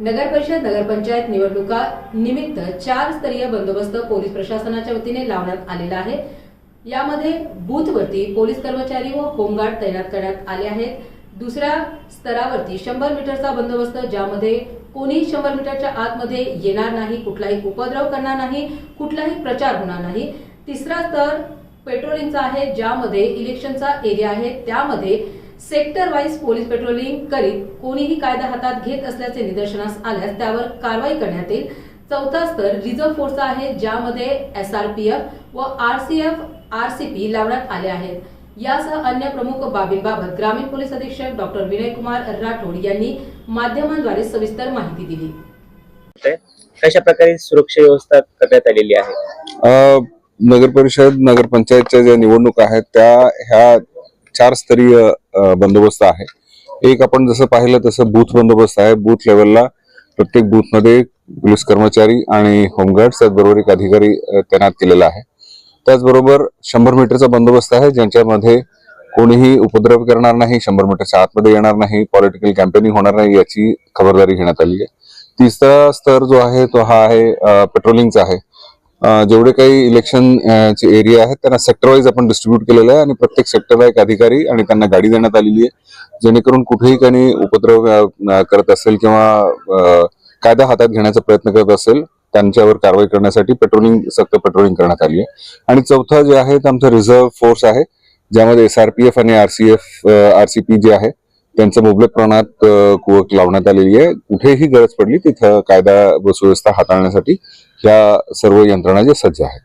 नगर परिषद नगरपंचायत निवडणुका निमित्त चार स्तरीय बंदोबस्त पोलीस प्रशासनाच्या वतीने लावण्यात आलेला आहे. यामध्ये बूथवरती पोलीस कर्मचारी व होमगार्ड तैनात करण्यात आले आहेत. दुसऱ्या स्तरावरती शंभर मीटरचा बंदोबस्त ज्यामध्ये कोणीही शंभर मीटरच्या आतमध्ये येणार नाही कुठलाही उपद्रव करणार नाही कुठलाही प्रचार होणार नाही. तिसरा स्तर पेट्रोलिंगचा आहे ज्यामध्ये इलेक्शनचा एरिया आहे त्यामध्ये सेक्टर वाईज पोलीस पेट्रोलिंग करीत कोणीही कायदा हातात घेत असल्याचे निदर्शनास आल्यास त्यावर कारवाई करण्यात येईल. चौथा स्तर रिझर्व्ह फोर्सचा आहे ज्यामध्ये एस आर पी एफ व R C F R C P लावण्यात आले आहेत. यासह अन्य प्रमुख बाबींबाबत ग्रामीण पोलीस अधीक्षक डॉक्टर विनयकुमार राठोड यांनी माध्यमांद्वारे सविस्तर माहिती दिली. कशा प्रकारे सुरक्षा व्यवस्था करण्यात आलेली आहे? अ, नगर परिषद नगरपंचायतच्या ज्या निवडणुका आहेत त्या ह्या चार स्तरीय बंदोबस्त आहे. एक आपण जसं पाहिलं तसं बूथ बंदोबस्त आहे. बूथ लेवलला प्रत्येक बूथमध्ये पोलीस कर्मचारी आणि होमगार्ड त्याचबरोबर एक अधिकारी तैनात केलेला आहे. त्याचबरोबर शंभर मीटरचा बंदोबस्त आहे ज्यांच्यामध्ये कोणीही उपद्रव करणार नाही शंभर मीटरच्या आतमध्ये येणार नाही पॉलिटिकल कॅम्पेनिंग होणार नाही याची खबरदारी घेण्यात आली आहे. तिसरा स्तर जो आहे तो हा आहे पेट्रोलिंगचा आहे. जेवढे काही इलेक्शन चे एरिया आहेत त्यांना सेक्टर वाईज आपण डिस्ट्रीब्यूट केलेलं आहे आणि प्रत्येक सेक्टरला एक अधिकारी आणि त्यांना गाडी देण्यात आलेली आहे. जेणेकरून कुठेही काही उपद्रव करत असेल किंवा कायदा हातात घेण्याचा प्रयत्न करत असेल त्यांच्यावर कारवाई करण्यासाठी पेट्रोलिंग सक्त पेट्रोलिंग करण्यात आली आहे. आणि चौथा जे आहे ते आमचं रिझर्व्ह फोर्स आहे ज्यामध्ये एसआरपीएफ आणि आरसीएफ आरसीपी जे आहे त्यांचं मुबलक प्रमाणात कुवक लावण्यात आलेली आहे. कुठेही गरज पडली तिथं कायदा व सुव्यवस्था हाताळण्यासाठी या सर्व यंत्रणा जे सज्ज आहेत.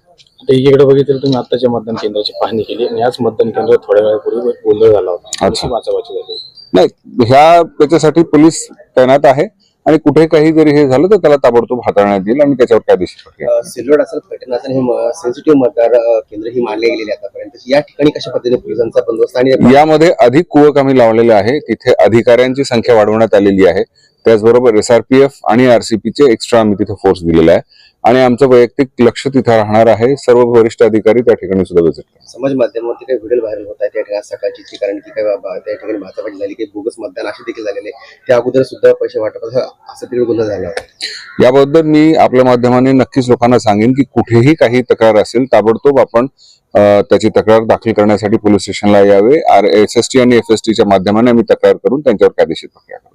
एकीकडे बघितलं तुम्ही आताच्या मतदान केंद्राची पाहणी केली आणि याच मतदान केंद्रात थोड्या वेळापूर्वी गोंधळ झाला होता. अच्छा. कशी वाचावाची झाली नाही ह्या त्याच्यासाठी पोलीस तैनात आहे. आणि कुठे काही जरी हे झालं तर त्याला ताबडतोब हाताळण्यात येईल आणि त्याच्यावर कायदेशीर प्रक्रिया सिल्लोड असेल पैठण असेल हे सेन्सिटिव्ह मतदार केंद्र ही मानले गेलेली आतापर्यंत. या ठिकाणी कशा पद्धतीने पोलिसांचा बंदोबस्त आणि यामध्ये अधिक कुवक आम्ही लावलेले आहे. तिथे अधिकाऱ्यांची संख्या वाढवण्यात आलेली आहे. त्याचबरोबर एसआरपीएफ आणि आरसीपीचे एक्स्ट्रा आम्ही तिथे फोर्स दिलेला आहे. आणि आमचं वैयक्तिक लक्ष तिथे राहणार आहे. सर्व वरिष्ठ अधिकारी त्या ठिकाणी सुद्धा करणार. समाज माध्यमावरती काही व्हिडिओ व्हायरल होत आहे त्या ठिकाणी सकाळची कारण की काय बाबा त्या ठिकाणी भातापाटी झाली काही बोगस मतदान असे देखील झालेले त्या अगोदर सुद्धा पैसे वाटप असं असं तिकडे गुन्हा झाला याबद्दल मी आपल्या माध्यमाने नक्कीच लोकांना सांगेन की कुठेही काही तक्रार असेल ताबडतोब आपण त्याची तक्रार दाखल करण्यासाठी पोलीस स्टेशनला यावे. आर एस एस टी आणि एफ एस टीच्या माध्यमाने आम्ही तक्रार करून त्यांच्यावर कायदेशीर प्रक्रिया करू.